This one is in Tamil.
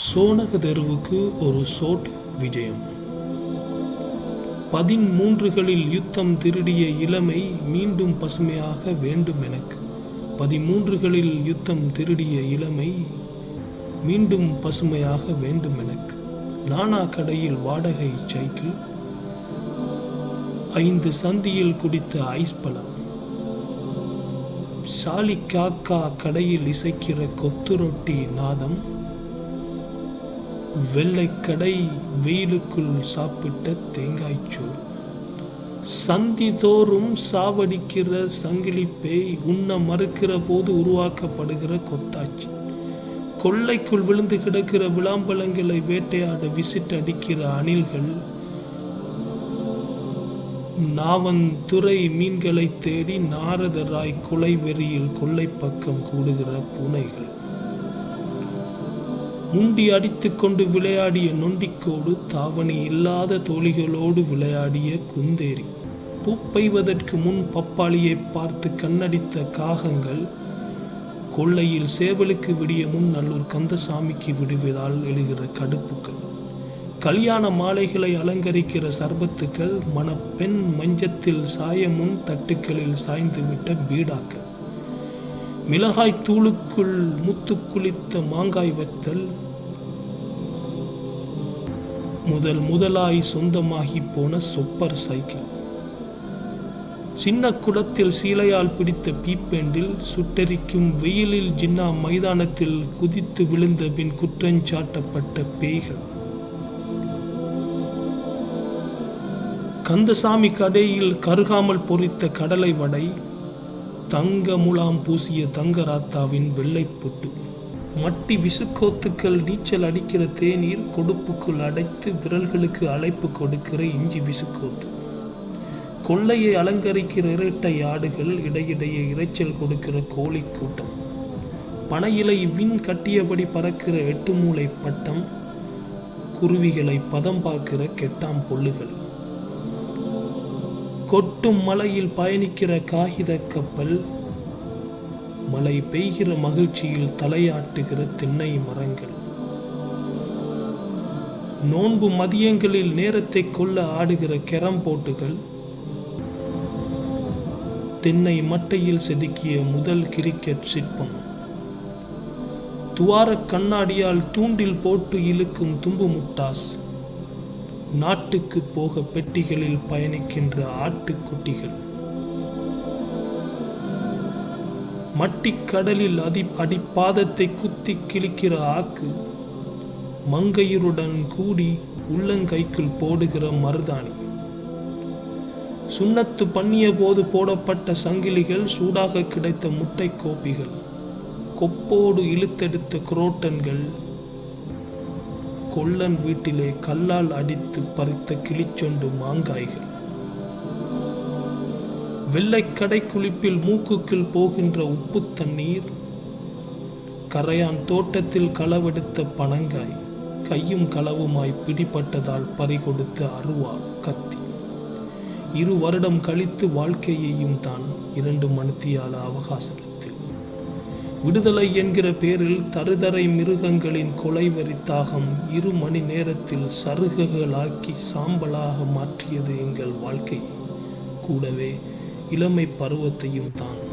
சோனக தெருவுக்கு ஒரு சோட் விஜயம். பதிமூன்றுகளில் யுத்தம் திருடிய இளமை மீண்டும் பசுமையாக வேண்டும் எனக்கு. பதிமூன்றுகளில் யுத்தம் திருடிய இளமை மீண்டும் பசுமையாக வேண்டும் எனக்கு. நானா கடையில் வாடகை சைக்கிள். ஐந்து சந்தியில் குடித்த ஐஸ் பழம். சாலி காக்கா கடையில் இசைக்கிற கொத்து ரொட்டி நாதம். வெள்ளைக்கடை வெயிலுக்குள் சாப்பிட்ட தேங்காய்ச்சோறு சந்தி தோறும் சாவடிக்கிற சங்கிலி பேய் உண்ண மறுக்கிற போது உருவாக்கப்படுகிற கொத்தாச்சி. கொள்ளைக்குள் விழுந்து கிடக்கிற விளாம்பழங்களை வேட்டையாட விசிட் அடிக்கிற அணில்கள். நாவந்துறை மீன்களை தேடி நாரதராய் குலை வெறியில் கொள்ளை பக்கம் கூடுகிற பூனைகள். முண்டி அடித்துக்கொண்டு விளையாடிய நொண்டிக்கோடு தாவணி இல்லாத தோழிகளோடு விளையாடிய குந்தேரி. பூப்பெய்வதற்கு முன் பப்பாளியை பார்த்து கண்ணடித்த காகங்கள் கொள்ளையில் சேவலுக்கு விடிய முன் நல்லூர் கந்தசாமிக்கு விடுவதால் எழுகிற கடுப்புகள். கல்யாண மாலைகளை அலங்கரிக்கிற சர்பத்துக்கள் மணப்பெண் மஞ்சத்தில் சாயமுன் தட்டுக்களில் சாய்ந்துவிட்ட பீடாக்கள். மிளகாய் தூளுக்குள் முத்து குளித்த மாங்காய் வத்தல் முதல் முதலாய் சொந்தமாகி போன சொப்பர் சைக்கிள். சின்ன குளத்தில் சீலையால் பிடித்த பீப்பெண்டில் சுட்டெரிக்கும் வெயிலில் ஜின்னா மைதானத்தில் குதித்து விழுந்த பின் குற்றஞ்சாட்டப்பட்ட பேய்கள். கந்தசாமி கடையில் கருகாமல் பொரித்த கடலை வடை தங்க முலாம் பூசிய தங்கராத்தாவின் வெள்ளைப்புட்டு மட்டி விசுக்கோத்துக்கள் நீச்சல் அடிக்கிற தேநீர் கொடுப்புக்குள் அடைத்து விரல்களுக்கு அழைப்பு கொடுக்கிற இஞ்சி விசுக்கோத்து. கொள்ளையை அலங்கரிக்கிற இரட்டை ஆடுகள் இடையிடையே இரைச்சல் கொடுக்கிற கோழி கூட்டம். பனையிலை விண் கட்டியபடி பறக்கிற எட்டு மூளை பட்டம் குருவிகளை பதம் பார்க்கிற கெட்டாம் பொல்லுகள் கொட்டும் மலையில் பயணிக்கிற காகித கப்பல் மழை பெய்கிற மகிழ்ச்சியில் தலையாட்டுகிற தென்னை மரங்கள். நோன்பு மதியங்களில் நேரத்தை கொள்ள ஆடுகிற கெரம் போட்டுகள் தென்னை மட்டையில் செதுக்கிய முதல் கிரிக்கெட் சிற்பம். துவார கண்ணாடியால் தூண்டில் போட்டு இழுக்கும் தும்பு முட்டாஸ் நாட்டுக்கு போக பெட்டிகளில் பயணிக்கின்ற ஆட்டுக்குட்டிகள் மட்டிக்கடலில் அதி அடிப்பாதத்தை குத்தி கிழிக்கிற ஆக்கு மங்கையருடன் கூடி உள்ளங்கைக்குள் போடுகிற மருதாணி. சுண்ணத்து பண்ணிய போது போடப்பட்ட சங்கிலிகள் சூடாக கிடைத்த முட்டை கோப்பிகள் கொப்போடு இழுத்தெடுத்த குரோட்டன்கள் கொல்லன் வீட்டிலே கல்லால் அடித்து பறித்த கிளிச்சொண்டு மாங்காய்கள். வெள்ளைக்கடை குளிப்பில் மூக்குக்குள் போகின்ற உப்பு தண்ணீர் கரையான் தோட்டத்தில் களவெடுத்த பனங்காய் கையும் களவுமாய் பிடிபட்டதால் பறிகொடுத்த அருவா கத்தி. இரு வருடம் கழித்து வாழ்க்கையையும் தான் இரண்டு மணித்தியால அவகாசம். விடுதலை என்கிற பேரில் தருதரை மிருகங்களின் கொலைவெறி தாகம் இரு மணி நேரத்தில் சருகுகளாக்கி சாம்பலாக மாற்றியது எங்கள் வாழ்க்கை. கூடவே இளமை பருவத்தையும் தான்.